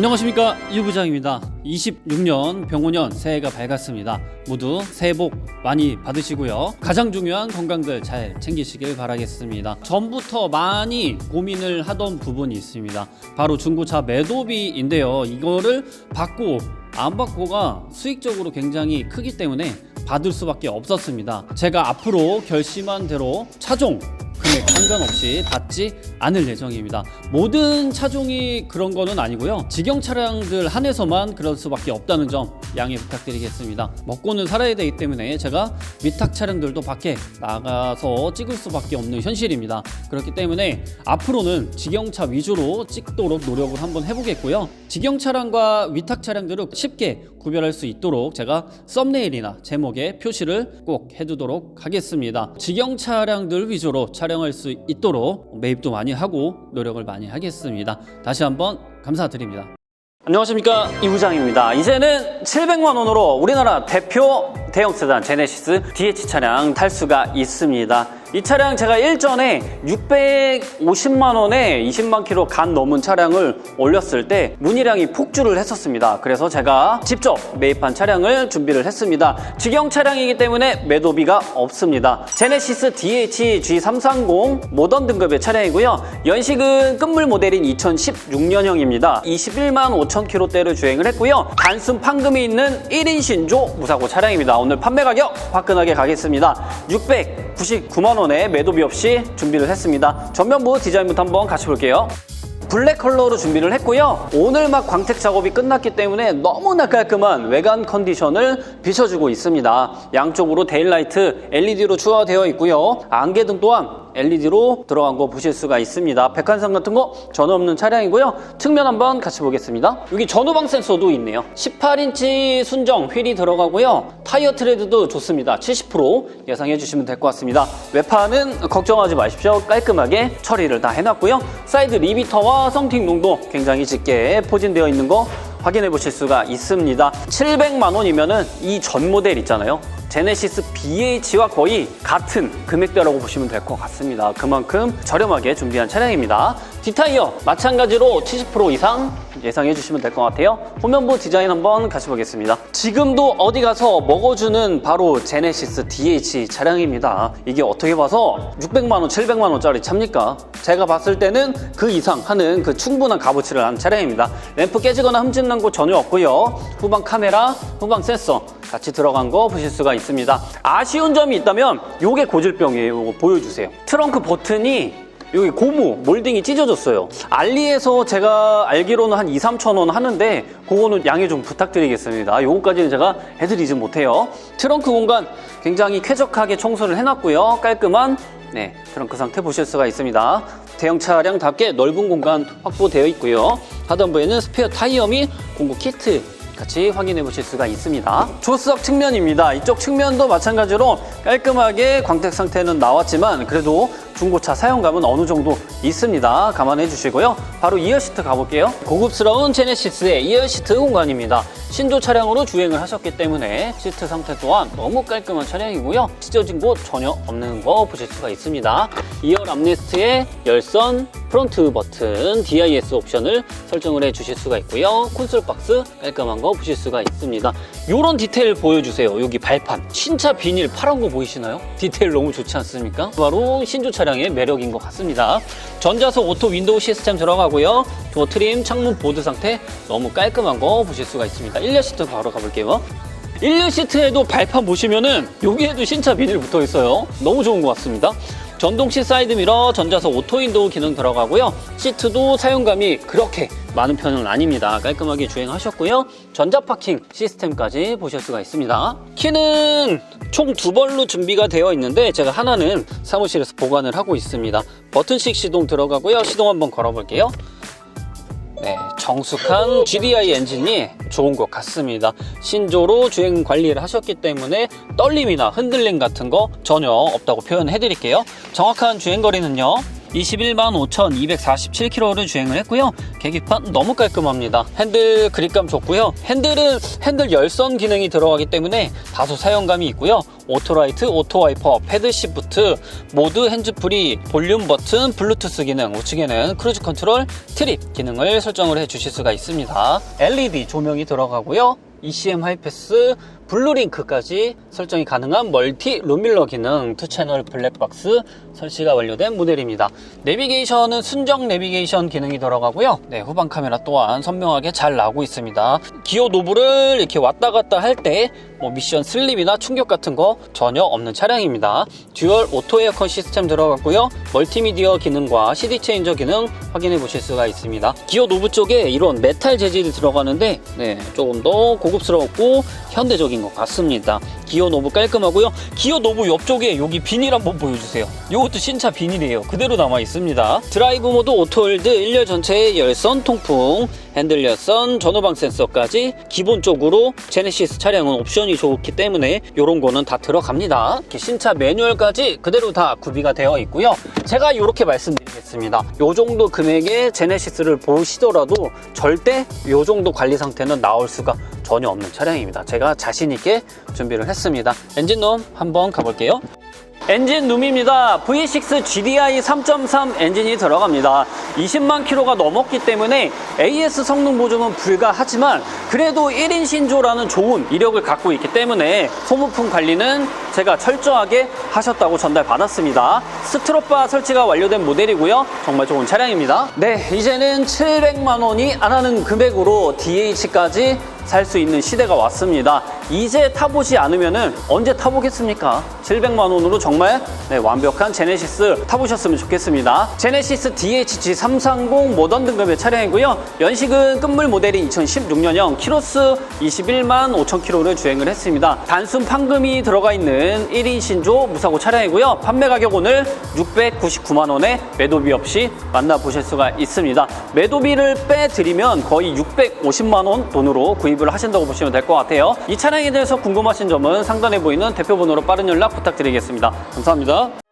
안녕하십니까 유 부장입니다. 26년 병원년 새해가 밝았습니다. 모두 새해 복 많이 받으시고요. 가장 중요한 건강들 잘 챙기시길 바라겠습니다. 전부터 많이 고민을 하던 부분이 있습니다. 바로 중고차 매도비인데요. 이거를 받고 안 받고가 수익적으로 굉장히 크기 때문에 받을 수밖에 없었습니다. 제가 앞으로 결심한 대로 차종 금액 상관없이 받지 않을 예정입니다. 모든 차종이 그런 거는 아니고요. 직영 차량들 한해서만 그럴 수밖에 없다는 점 양해 부탁드리겠습니다. 먹고는 살아야 되기 때문에 제가 위탁 차량들도 밖에 나가서 찍을 수밖에 없는 현실입니다. 그렇기 때문에 앞으로는 직영차 위주로 찍도록 노력을 한번 해보겠고요. 직영 차량과 위탁 차량들을 쉽게 구별할 수 있도록 제가 썸네일이나 제목에 표시를 꼭 해두도록 하겠습니다. 직영 차량들 위주로 촬영할 수 있도록 매입도 많이 하고 노력을 많이 하겠습니다. 다시 한번 감사드립니다. 안녕하십니까 이 부장입니다. 이제는 700만 원으로 우리나라 대표 대형 세단 제네시스 DH 차량 탈 수가 있습니다. 이 차량 제가 일전에 650만 원에 20만 킬로 간 넘은 차량을 올렸을 때 문의량이 폭주를 했었습니다. 그래서 제가 직접 매입한 차량을 준비를 했습니다. 직영 차량이기 때문에 매도비가 없습니다. 제네시스 DH G330 모던 등급의 차량이고요. 연식은 끝물 모델인 2016년형입니다. 21만 5천 킬로대를 주행을 했고요. 단순 판금이 있는 1인 신조 무사고 차량입니다. 오늘 판매 가격 화끈하게 가겠습니다. 699만 원에 매도비 없이 준비를 했습니다. 전면부 디자인부터 한번 같이 볼게요. 블랙 컬러로 준비를 했고요. 오늘 막 광택 작업이 끝났기 때문에 너무나 깔끔한 외관 컨디션을 비춰주고 있습니다. 양쪽으로 데일라이트 LED로 추가되어 있고요. 안개등 또한 LED로 들어간 거 보실 수가 있습니다. 백한상 같은 거 전혀 없는 차량이고요. 측면 한번 같이 보겠습니다. 여기 전후방 센서도 있네요. 18인치 순정 휠이 들어가고요. 타이어 트레드도 좋습니다. 70% 예상해 주시면 될 것 같습니다. 외판은 걱정하지 마십시오. 깔끔하게 처리를 다 해놨고요. 사이드 리비터와 썬팅 농도 굉장히 짙게 포진되어 있는 거 확인해 보실 수가 있습니다. 700만 원이면은 이 전 모델 있잖아요. 제네시스 BH와 거의 같은 금액대라고 보시면 될 것 같습니다. 그만큼 저렴하게 준비한 차량입니다. 뒷타이어 마찬가지로 70% 이상 예상해 주시면 될 것 같아요. 후면부 디자인 한번 같이 보겠습니다. 지금도 어디 가서 먹어주는 바로 제네시스 DH 차량입니다. 이게 어떻게 봐서 600만 원, 700만 원짜리 차입니까? 제가 봤을 때는 그 이상 하는 그 충분한 값어치를 한 차량입니다. 램프 깨지거나 흠집 난 곳 전혀 없고요. 후방 카메라, 후방 센서 같이 들어간 거 보실 수가 있습니다. 아쉬운 점이 있다면 요게 고질병이에요. 요거 보여주세요. 트렁크 버튼이 여기 고무 몰딩이 찢어졌어요. 알리에서 제가 알기로는 한 2, 3천 원 하는데 그거는 양해 좀 부탁드리겠습니다. 요거까지는 제가 해드리지 못해요. 트렁크 공간 굉장히 쾌적하게 청소를 해놨고요. 깔끔한 네, 트렁크 상태 보실 수가 있습니다. 대형 차량답게 넓은 공간 확보되어 있고요. 하단부에는 스페어 타이어 및 공구 키트 같이 확인해 보실 수가 있습니다. 조수석 측면입니다. 이쪽 측면도 마찬가지로 깔끔하게 광택 상태는 나왔지만 그래도 중고차 사용감은 어느 정도 있습니다. 감안해 주시고요. 바로 이어 시트 가볼게요. 고급스러운 제네시스의 이어 시트 공간입니다. 신조 차량으로 주행을 하셨기 때문에 시트 상태 또한 너무 깔끔한 차량이고요. 찢어진 곳 전혀 없는 거 보실 수가 있습니다. 2열 암레스트에 열선, 프론트 버튼, DIS 옵션을 설정을 해 주실 수가 있고요. 콘솔 박스 깔끔한 거 보실 수가 있습니다. 이런 디테일 보여주세요. 여기 발판. 신차 비닐 파란 거 보이시나요? 디테일 너무 좋지 않습니까? 바로 신조 차량의 매력인 것 같습니다. 전자석 오토 윈도우 시스템 들어가고요. 도어 트림, 창문 보드 상태 너무 깔끔한 거 보실 수가 있습니다. 1열 시트 바로 가볼게요. 1열 시트에도 발판 보시면은 여기에도 신차 비닐 붙어 있어요. 너무 좋은 것 같습니다. 전동시 사이드 미러, 전자석 오토 윈도우 기능 들어가고요. 시트도 사용감이 그렇게 많은 편은 아닙니다. 깔끔하게 주행하셨고요. 전자 파킹 시스템까지 보실 수가 있습니다. 키는 총 두 벌로 준비가 되어 있는데 제가 하나는 사무실에서 보관을 하고 있습니다. 버튼식 시동 들어가고요. 시동 한번 걸어볼게요. 네, 정숙한 GDI 엔진이 좋은 것 같습니다. 신조로 주행 관리를 하셨기 때문에 떨림이나 흔들림 같은 거 전혀 없다고 표현해 드릴게요. 정확한 주행 거리는요. 21만 5,247km를 주행을 했고요. 계기판 너무 깔끔합니다. 핸들 그립감 좋고요. 핸들은 핸들 열선 기능이 들어가기 때문에 다소 사용감이 있고요. 오토라이트, 오토와이퍼, 패드 시프트, 모드 핸즈프리, 볼륨 버튼, 블루투스 기능, 우측에는 크루즈 컨트롤, 트립 기능을 설정을 해 주실 수가 있습니다. LED 조명이 들어가고요. ECM 하이패스, 블루링크까지 설정이 가능한 멀티 룸밀러 기능, 투 채널 블랙박스 설치가 완료된 모델입니다. 내비게이션은 순정 내비게이션 기능이 들어가고요. 네, 후방 카메라 또한 선명하게 잘 나오고 있습니다. 기어 노브를 이렇게 왔다 갔다 할 때 뭐 미션 슬립이나 충격 같은 거 전혀 없는 차량입니다. 듀얼 오토 에어컨 시스템 들어갔고요. 멀티미디어 기능과 CD 체인저 기능 확인해 보실 수가 있습니다. 기어 노브 쪽에 이런 메탈 재질이 들어가는데 네, 조금 더 고급스럽고 현대적인 것 같습니다. 기어 노브 깔끔하고요. 기어 노브 옆쪽에 여기 비닐 한번 보여주세요. 이것도 신차 비닐이에요. 그대로 남아 있습니다. 드라이브 모드 오토홀드 1열 전체의 열선 통풍, 핸들 열선, 전후방 센서까지 기본적으로 제네시스 차량은 옵션이 좋기 때문에 이런 거는 다 들어갑니다. 신차 매뉴얼까지 그대로 다 구비가 되어 있고요. 제가 이렇게 말씀드리겠습니다. 이 정도 금액의 제네시스를 보시더라도 절대 이 정도 관리 상태는 나올 수가 전혀 없는 차량입니다. 제가 자신 있게 준비를 했습니다. 엔진룸 한번 가볼게요. 엔진 룸입니다. V6 GDI 3.3 엔진이 들어갑니다. 20만 킬로가 넘었기 때문에 AS 성능 보증은 불가하지만 그래도 1인 신조라는 좋은 이력을 갖고 있기 때문에 소모품 관리는 제가 철저하게 하셨다고 전달받았습니다. 스트로바 설치가 완료된 모델이고요. 정말 좋은 차량입니다. 네, 이제는 700만 원이 안 하는 금액으로 DH까지 살 수 있는 시대가 왔습니다. 이제 타보지 않으면은 언제 타보겠습니까? 700만 원으로 정말 네, 완벽한 제네시스 타보셨으면 좋겠습니다. 제네시스 DHG 330 모던 등급의 차량이고요. 연식은 끝물 모델이 2016년형 키로수 21만 5천 킬로를 주행을 했습니다. 단순 판금이 들어가 있는 1인 신조 무사고 차량이고요. 판매 가격 오늘 699만 원에 매도비 없이 만나보실 수가 있습니다. 매도비를 빼드리면 거의 650만 원 돈으로 구입 을 하신다고 보시면 될 것 같아요. 이 차량에 대해서 궁금하신 점은 상단에 보이는 대표 번호로 빠른 연락 부탁드리겠습니다. 감사합니다.